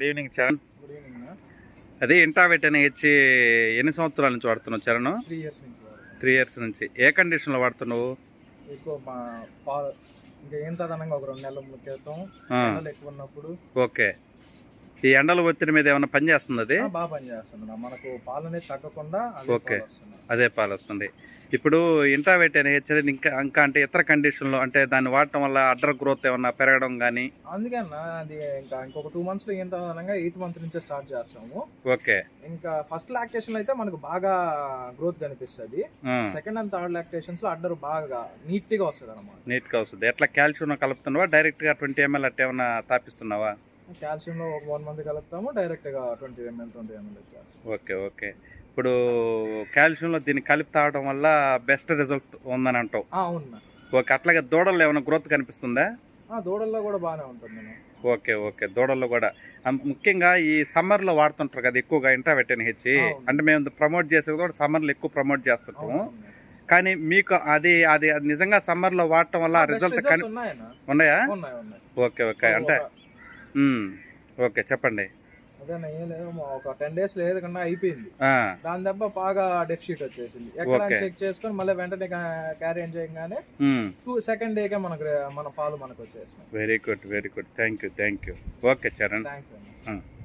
Good evening Charan good evening అదే ఇంటావెట్ అని ఇచ్చి ఎన్ని సంవత్సరాల నుంచి వాడుతున్నావు చరణ్ త్రీ ఇయర్స్ నుంచి. త్రీ ఇయర్స్ నుంచి. ఏ కండిషన్లో వాడుతున్నావు? ఎక్కువ మా పాలు ఇంకా ఏం తదనంగా ఒక రెండు నెలల క్రితం ఎండలు ఎక్కువ ఉన్నప్పుడు. ఓకే. ఈ ఎండల ఒత్తిడి మీద ఏమైనా పని చేస్తుంది అది? బాగా పనిచేస్తుంది. మనకు పాలు అనేది తగ్గకుండా అదే ఓకే. అదే పాలు వస్తుంది. ఇప్పుడు ఇంటావెట్ అని హెచ్చరి ఇంకా ఇంకా అంటే ఇతర కండిషన్లో అంటే దాన్ని వాడటం వల్ల అడ్డర్ గ్రోత్ ఏమన్నా పెరగడం కానీ అందుకే అన్న అది ఇంకా ఇంకొక టూ మంత్స్లో ఏం తదనంగా ఎయిత్ మంత్ నుంచే స్టార్ట్ చేస్తాము. ఓకే. ఇంకా ఫస్ట్ లాక్టేషన్ అయితే మనకు బాగా గ్రోత్ కనిపిస్తుంది. ఆ, సెకండ్ అండ్ థర్డ్ లాక్టేషన్స్లో అడ్డర్ బాగా నీట్గా వస్తుంది అనమాట వస్తుంది. ఎట్లా కాల్షియం కలుపుతున్నావా? డైరెక్ట్గా ట్వంటీ ఎంఎల్ అట్లా ఏమన్నా తాపిస్తున్నావా? కాల్షియం లో ఒక వన్ మంత్ కలుపుతాము డైరెక్ట్గా twenty ML twenty ML okay okay. ఇప్పుడు కాల్షియంలో దీన్ని కలిపి తాగడం వల్ల బెస్ట్ రిజల్ట్ ఉందని అంటావు. అవును ఓకే అట్లాగే దూడల్లో ఏమైనా గ్రోత్ కనిపిస్తుందా? ఆ, దూడల్లో కూడా బాగానే ఉంటుంది ఓకే ఓకే. దూడల్లో కూడా. ముఖ్యంగా ఈ సమ్మర్లో వాడుతుంటారు కదా ఎక్కువగా ఇంట్రావెటన్ హెచ్చి. అంటే మేము ప్రమోట్ చేసేది కూడా సమ్మర్లో ఎక్కువ ప్రమోట్ చేస్తుంటాము. కానీ మీకు అది అది నిజంగా సమ్మర్లో వాడటం వల్ల రిజల్ట్ ఉన్నాయా ఓకే ఓకే. అంటే ఓకే చెప్పండి. అదే ఏం లేదు ఒక టెన్ డేస్ లేదు కన్నా అయిపోయింది. దాని దెబ్బ బాగా డెఫిషిట్ వచ్చేసింది. ఎక్కడ. చెక్ చేసుకొని మళ్ళీ వెంటనే క్యారీ చేయగానే టూ సెకండ్ డేకే మనకు మన పాలు మనకు వచ్చేసినాయి. Very good very good thank you thank you okay Charan thanks.